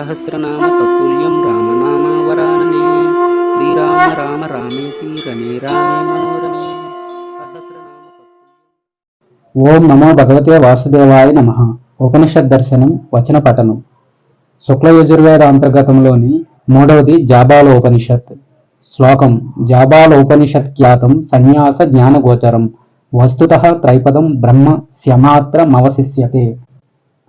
సహస్రనామ తత్తుల్యం రామనామ శ్రీరామ రామ రామేతి రమే రామే మనోరమే. సహస్రనామ ఓం నమో భగవతే వాసుదేవాయ నమ. ఉపనిషత్ దర్శనం వచన పఠనం. శుక్లయజుర్వేద అంతర్గతంలోని మూడవది జాబాల ఉపనిషత్. శ్లోకం జాబాల ఉపనిషత్ ఖ్యాతం సన్యాస జ్ఞానగోచరం వస్తుత త్రైపదం బ్రహ్మ శమాత్రమవశిష్యతే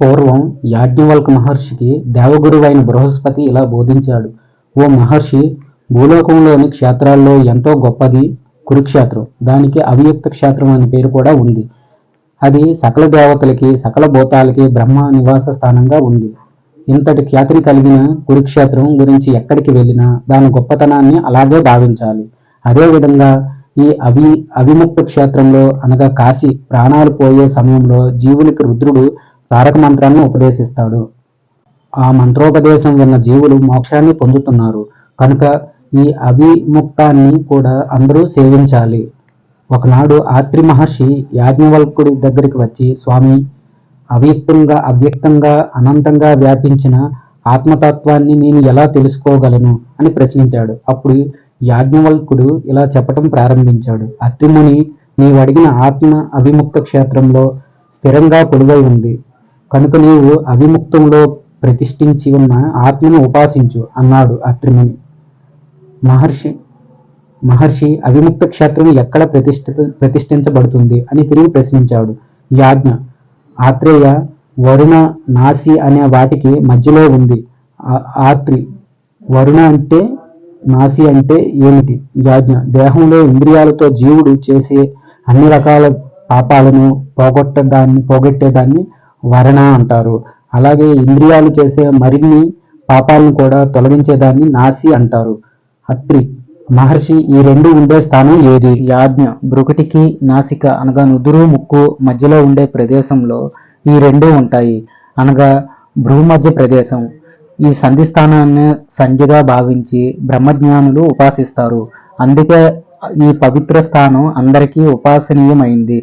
పూర్వం యాజ్ఞవల్క మహర్షికి దేవగురువైన బృహస్పతి ఇలా బోధించాడు. ఓ మహర్షి భూలోకంలోని క్షేత్రాల్లో ఎంతో గొప్పది కురుక్షేత్రం. దానికి అవియుక్త క్షేత్రం అనే పేరు కూడా ఉంది. అది సకల దేవతలకి సకల భూతాలకి బ్రహ్మ నివాస స్థానంగా ఉంది. ఇంతటి ఖ్యాతిని కలిగిన కురుక్షేత్రం గురించి ఎక్కడికి వెళ్ళినా దాని గొప్పతనాన్ని అలాగే భావించాలి. అదేవిధంగా ఈ అవి అవిముక్త క్షేత్రంలో అనగా కాశీ ప్రాణాలు పోయే సమయంలో జీవులకి రుద్రుడు తారక మంత్రాన్ని ఉపదేశిస్తాడు. ఆ మంత్రోపదేశం విన్న జీవులు మోక్షాన్ని పొందుతున్నారు. కనుక ఈ అభిముక్తాన్ని కూడా అందరూ సేవించాలి. ఒకనాడు ఆత్రి మహర్షి యాజ్ఞవల్కుడి దగ్గరికి వచ్చి స్వామి అవ్యక్తంగా అవ్యక్తంగా అనంతంగా వ్యాపించిన ఆత్మతత్వాన్ని నేను ఎలా తెలుసుకోగలను? అని ప్రశ్నించాడు. అప్పుడు యాజ్ఞవల్కుడు ఇలా చెప్పటం ప్రారంభించాడు. అత్రిముని నీవు అడిగిన ఆత్మ అభిముక్త క్షేత్రంలో స్థిరంగా కొలువై ఉంది. కనుక నీవు అవిముక్తంలో ప్రతిష్ఠించి ఉన్న ఆత్మను ఉపాసించు అన్నాడు అత్రిముని. మహర్షి మహర్షి అవిముక్త క్షేత్రం ఎక్కడ ప్రతిష్ఠ ప్రతిష్ఠించబడుతుంది అని తిరిగి ప్రశ్నించాడు. యాజ్ఞ ఆత్రేయ వరుణ నాసి అనే వాటికి మధ్యలో ఉంది. ఆ- ఆత్రి వరుణ అంటే నాసి అంటే ఏమిటి? యాజ్ఞ దేహంలో ఇంద్రియాలతో జీవుడు చేసే అన్ని రకాల పాపాలను పోగొట్టడాన్ని పోగొట్టేదాన్ని వరణ అంటారు. అలాగే ఇంద్రియాలు చేసే మరిన్ని పాపాలను కూడా తొలగించేదాన్ని నాసి అంటారు. అత్రి మహర్షి ఈ రెండు ఉండే స్థానం ఏది? యాజ్ఞ బ్రుకటికి నాసిక అనగా నుదురు ముక్కు మధ్యలో ఉండే ప్రదేశంలో ఈ రెండు ఉంటాయి. అనగా భ్రూమధ్య ప్రదేశం. ఈ సంధి స్థానాన్ని సంధిగా భావించి బ్రహ్మజ్ఞానులు ఉపాసిస్తారు. అందుకే ఈ పవిత్ర స్థానం అందరికీ ఉపాసనీయమైంది.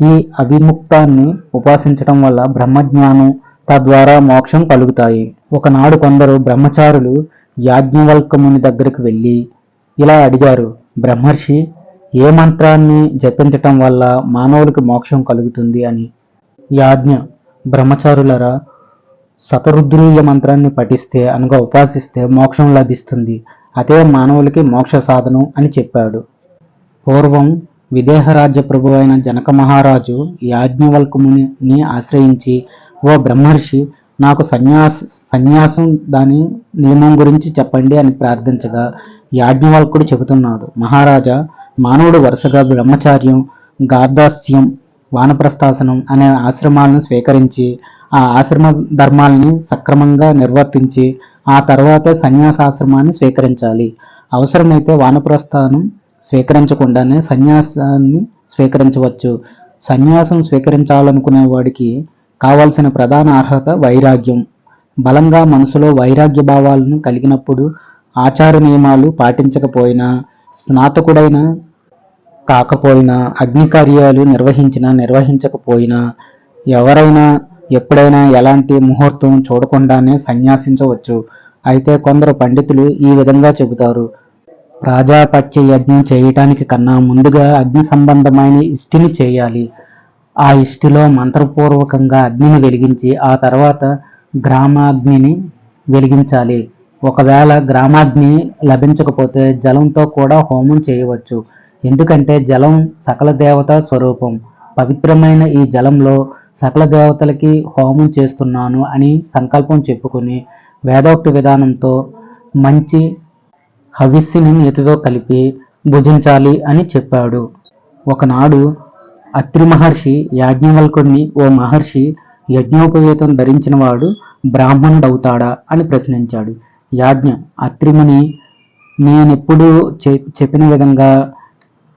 ఈ అభిముక్తాన్ని ఉపాసించడం వల్ల బ్రహ్మజ్ఞానం తద్వారా మోక్షం కలుగుతాయి. ఒకనాడు కొందరు బ్రహ్మచారులు యాజ్ఞవల్కముని దగ్గరికి వెళ్ళి ఇలా అడిగారు బ్రహ్మర్షి ఏ మంత్రాన్ని జపించటం వల్ల మానవులకు మోక్షం కలుగుతుంది అని? యాజ్ఞ బ్రహ్మచారులరా శతరుద్రీయ మంత్రాన్ని పఠిస్తే అనగా ఉపాసిస్తే మోక్షం లభిస్తుంది. అదే మానవులకి మోక్ష సాధనం అని చెప్పాడు. పూర్వం విదేహరాజ్య ప్రభువైన జనక మహారాజు యాజ్ఞవల్కముని ఆశ్రయించి ఓ బ్రహ్మర్షి నాకు సన్యాస సన్యాసం దాని నియమం గురించి చెప్పండి అని ప్రార్థించగా యాజ్ఞవల్కుడు చెబుతున్నాడు. మహారాజా మానవుడు వరుసగా బ్రహ్మచార్యం గార్దాస్యం వానప్రస్థాసనం అనే ఆశ్రమాలను స్వీకరించి ఆ ఆశ్రమ ధర్మాలని సక్రమంగా నిర్వర్తించి ఆ తర్వాత సన్యాసాశ్రమాన్ని స్వీకరించాలి. అవసరమైతే వానప్రస్థానం స్వీకరించకుండానే సన్యాసాన్ని స్వీకరించవచ్చు. సన్యాసం స్వీకరించాలనుకునే వాడికి కావాల్సిన ప్రధాన అర్హత వైరాగ్యం. బలంగా మనసులో వైరాగ్య భావాలను కలిగినప్పుడు ఆచార నియమాలు పాటించకపోయినా స్నాతకుడైన కాకపోయినా అగ్ని కార్యాలు నిర్వహించినా నిర్వహించకపోయినా ఎవరైనా ఎప్పుడైనా ఎలాంటి ముహూర్తం చూడకుండానే సన్యాసించవచ్చు. అయితే కొందరు పండితులు ఈ విధంగా చెబుతారు. ప్రాజాపత్య యజ్ఞం చేయటానికి కన్నా ముందుగా అగ్ని సంబంధమైన ఇష్టిని చేయాలి. ఆ ఇష్టిలో మంత్రపూర్వకంగా అగ్నిని వెలిగించి ఆ తర్వాత గ్రామాగ్నిని వెలిగించాలి. ఒకవేళ గ్రామాగ్ని లభించకపోతే జలంతో కూడా హోమం చేయవచ్చు. ఎందుకంటే జలం సకల దేవత స్వరూపం. పవిత్రమైన ఈ జలంలో సకల దేవతలకి హోమం చేస్తున్నాను అని సంకల్పం చెప్పుకుని వేదోక్త విధానంతో మంచి హవిస్సుని నీటితో కలిపి భుజించాలి అని చెప్పాడు. ఒకనాడు అత్రి మహర్షి యాజ్ఞవల్కుడిని ఓ మహర్షి యజ్ఞోపవేతం ధరించిన వాడు బ్రాహ్మణుడవుతాడా? అని ప్రశ్నించాడు. యాజ్ఞ అత్రిముని నేనెప్పుడు చె- చెప్పిన విధంగా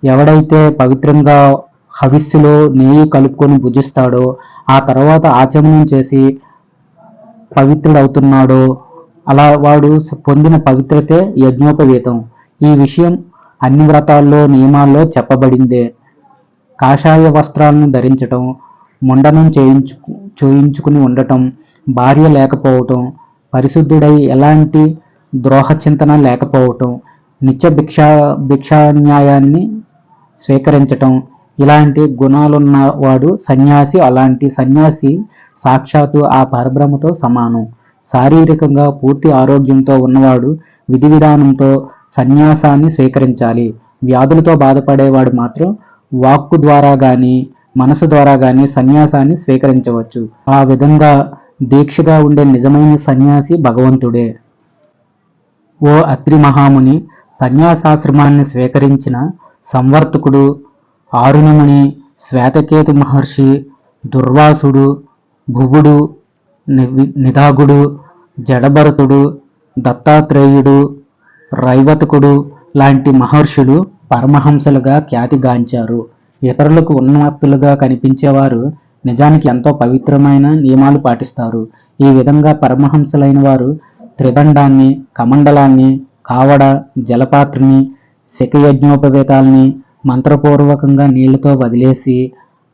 ఎవడైతే పవిత్రంగా హవిస్సులో నెయ్యి కలుపుకొని భుజిస్తాడో ఆ తర్వాత ఆచమనం చేసి పవిత్రుడవుతున్నాడో అలా వాడు పొందిన పవిత్రతే యజ్ఞోపవీతం. ఈ విషయం అన్ని వ్రతాల్లో నియమాల్లో చెప్పబడిందే. కాషాయ వస్త్రాలను ధరించటం ముండనం చేయించు చేయించుకుని ఉండటం భార్య లేకపోవటం పరిశుద్ధుడై ఎలాంటి ద్రోహ చింతన లేకపోవటం నిత్య భిక్షా భిక్షాన్యాయాన్ని స్వీకరించటం ఇలాంటి గుణాలున్న వాడు సన్యాసి అలాంటి సన్యాసి సాక్షాత్తు ఆ పరబ్రహ్మతో సమానం. శారీరకంగా పూర్తి ఆరోగ్యంతో ఉన్నవాడు విధి విధానంతో సన్యాసాన్ని స్వీకరించాలి. వ్యాధులతో బాధపడేవాడు మాత్రం వాక్కు ద్వారా కానీ మనసు ద్వారా కానీ సన్యాసాన్ని స్వీకరించవచ్చు. ఆ విధంగా దీక్షగా ఉండే నిజమైన సన్యాసి భగవంతుడే. ఓ అత్రి మహాముని సన్యాసాశ్రమాన్ని స్వీకరించిన సంవర్తకుడు ఆరుణముని శ్వేతకేతు మహర్షి దుర్వాసుడు భువుడు నిదాగుడు జడభరతుడు దత్తాత్రేయుడు రైవతకుడు లాంటి మహర్షులు పరమహంసలుగా ఖ్యాతిగాంచారు. ఇతరులకు ఉన్నతులుగా కనిపించేవారు నిజానికి ఎంతో పవిత్రమైన నియమాలు పాటిస్తారు. ఈ విధంగా పరమహంసలైన వారు త్రిదండాన్ని కమండలాన్ని కావడ జలపాత్రిని శిఖయజ్ఞోపవేతాల్ని మంత్రపూర్వకంగా నీళ్ళతో వదిలేసి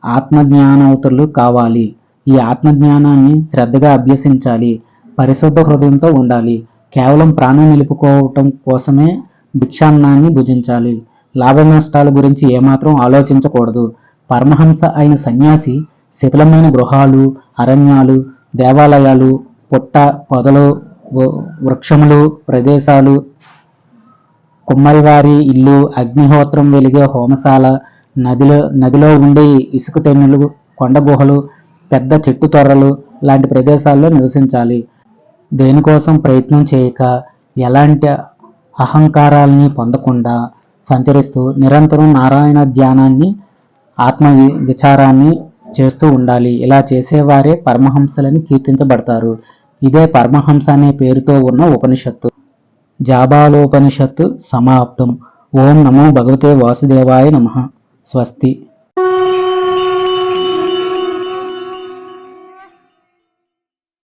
ఆత్మజ్ఞానవతులు కావాలి. ఈ ఆత్మజ్ఞానాన్ని శ్రద్ధగా అభ్యసించాలి. పరిశుద్ధ హృదయంతో ఉండాలి. కేవలం ప్రాణం నిలుపుకోవటం కోసమే భిక్షాన్నాన్ని భుజించాలి. లాభ నష్టాల గురించి ఏమాత్రం ఆలోచించకూడదు. పరమహంస అయిన సన్యాసి శిథిలమైన గృహాలు అరణ్యాలు దేవాలయాలు పుట్ట పొదలు వృక్షములు ప్రదేశాలు కుమ్మరివారి ఇల్లు అగ్నిహోత్రం వెలిగే హోమశాల నదిలో నదిలో ఉండే ఇసుక తెన్నులు కొండ గుహలు పెద్ద చెట్టు తొర్రలు లాంటి ప్రదేశాల్లో నివసించాలి. దేనికోసం ప్రయత్నం చేయక ఎలాంటి అహంకారాల్ని పొందకుండా సంచరిస్తూ నిరంతరం నారాయణ ధ్యానాన్ని ఆత్మ విచారాన్ని చేస్తూ ఉండాలి. ఇలా చేసేవారే పరమహంసలని కీర్తించబడతారు. ఇదే పరమహంస అనే పేరుతో ఉన్న ఉపనిషత్తు. జాబాలోపనిషత్తు సమాప్తం. ఓం నమో భగవతే వాసుదేవాయ నమ. స్వస్తి.